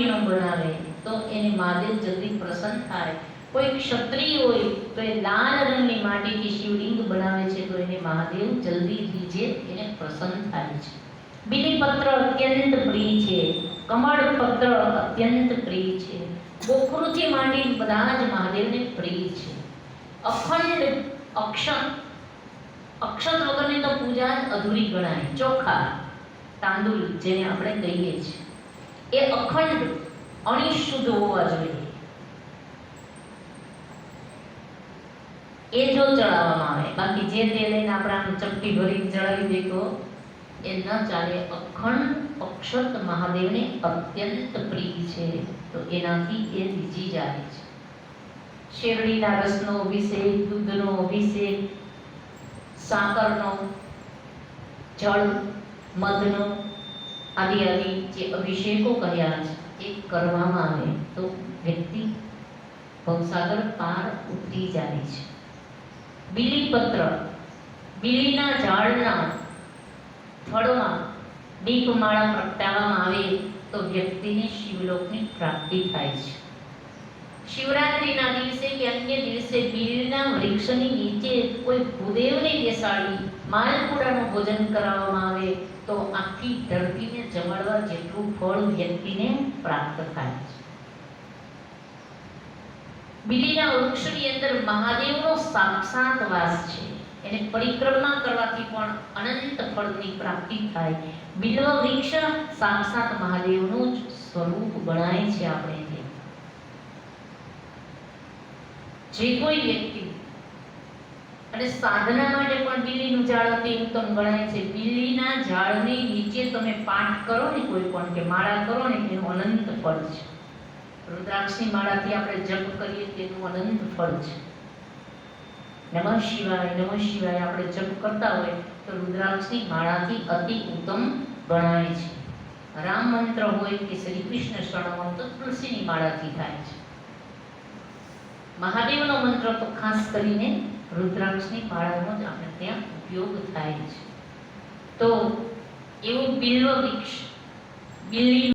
માટીનો બનાવે, તો એને મહાદેવ જલ્દી પ્રસન્ન થાય. કોઈ ક્ષત્રિય હોય, તો એ લાલ રંગની માટીથી શિવલિંગ બનાવે છે, તો એને મહાદેવ જલ્દી રીઝે એને પ્રસન્ન થાય છે. બીલીપત્ર અત્યંત પ્રિય છે, કમળ પત્ર અત્યંત પ્રિય છે. ગોખરુથી માંડી બધા જ મહાદેવને પ્રિય છે. અખંડ અક્ષત અક્ષત વગરની તો પૂજા અધૂરી ગણાય, ચોખા તાંદુલ જેને આપણે કહીએ છીએ. એ અખંડ અણિશુદ્ધ હોવા જોઈએ. એ જો ચડાવવામાં આવે, બાકી જે તે લઈને આપણે ચપટી ભરીને ચડાવી દેતો, એ ન ચાલે. અખંડ અક્ષત મહાદેવને અત્યંત પ્રિય છે. તો એનાથી એ રીઝી જાય છે. શેરડીના રસનો અભિષેક, દૂધનો અભિષેક, સાકરનો, જળ, મધનો આદિ આદિ જે અભિષેકો કર્યા છે, એ કરવામાં આવે તો વ્યક્તિ ભવસાગર પાર ઉતરી જાય છે. બીલીપત્ર, બીલીના ઝાડના થડમાં દીપમાળા પ્રગટાવવામાં આવે તો વ્યક્તિને શિવલોકની પ્રાપ્તિ થાય છે. શિવરાત્રિના દિવસે કે અન્ય દિવસે બીલના વૃક્ષની નીચે કોઈ ભૂદેવને બેસાડી માલપુડાનું ભોજન કરાવવામાં આવે તો આખી ધરતીને જમાડવા જેટલું ફળ વ્યક્તિને પ્રાપ્ત થાય છે. બીલીના વૃક્ષની અંદર મહાદેવનો સાક્ષાત વાસ છે. એને પરિક્રમા કરવાથી પણ અનંત ફળની પ્રાપ્તિ થાય. બિલ્વ વૃક્ષ સાક્ષાત મહાદેવનું જ સ્વરૂપ ગણાય છે આપણે જે કોઈ વ્યક્તિ અને સાધના માટે પણ બિલીનું ઝાડ અતિ ઉત્તમ ગણાય છે. બિલીના ઝાડની નીચે તમે પાઠ કરો ને કોઈ પણ કે માળા કરો ને તેનું અનંત ફળ છે. રુદ્રાક્ષની માળાથી આપણે જપ કરીએ તેનું અનંત ફળ છે. નમઃ શિવાય નમઃ શિવાય આપણે જપ કરતા હોય તો રુદ્રાક્ષની માળાથી અતિ ઉત્તમ ગણાય છે. રામ મંત્ર હોય કે શ્રી કૃષ્ણ શરણમ તો તુલસીની માળાથી થાય છે. મહાદેવનો મંત્ર તો ખાસ કરીને રુદ્રાક્ષની માળાનો જ આપણે ત્યાં ઉપયોગ થાય છે. તો એવું બિલ્વ વૃક્ષ બિલ્લી